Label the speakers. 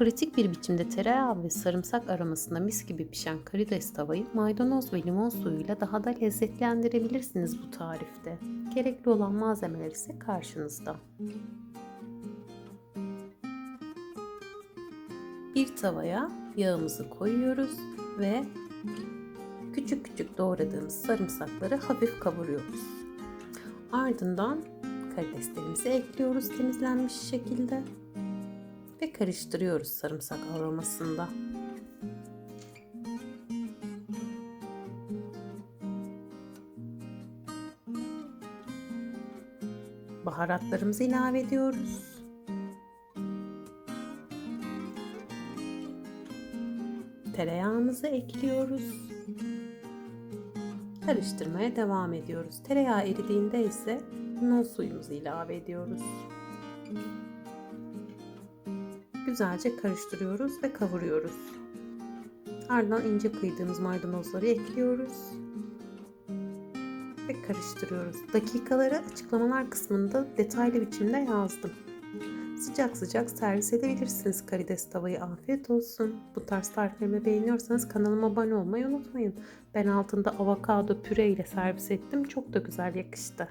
Speaker 1: pratik bir biçimde tereyağı ve sarımsak aromasında mis gibi pişen karides tavayı maydanoz ve limon suyuyla daha da lezzetlendirebilirsiniz bu tarifte. Gerekli olan malzemeler ise karşınızda. Bir tavaya yağımızı koyuyoruz ve küçük küçük doğradığımız sarımsakları hafif kavuruyoruz. Ardından karideslerimizi ekliyoruz temizlenmiş şekilde ve karıştırıyoruz sarımsak aromasında. Baharatlarımızı ilave ediyoruz. Tereyağımızı ekliyoruz. Karıştırmaya devam ediyoruz. Tereyağı eridiğinde ise limon suyumuzu ilave ediyoruz. Güzelce karıştırıyoruz ve kavuruyoruz. Ardından ince kıydığımız maydanozları ekliyoruz ve karıştırıyoruz. Dakikaları açıklamalar kısmında detaylı biçimde yazdım. Sıcak sıcak servis edebilirsiniz karides tavayı. Afiyet olsun. Bu tarz tariflerimi beğeniyorsanız kanalıma abone olmayı unutmayın. Ben altında avokado püre ile servis ettim. Çok da güzel yakıştı.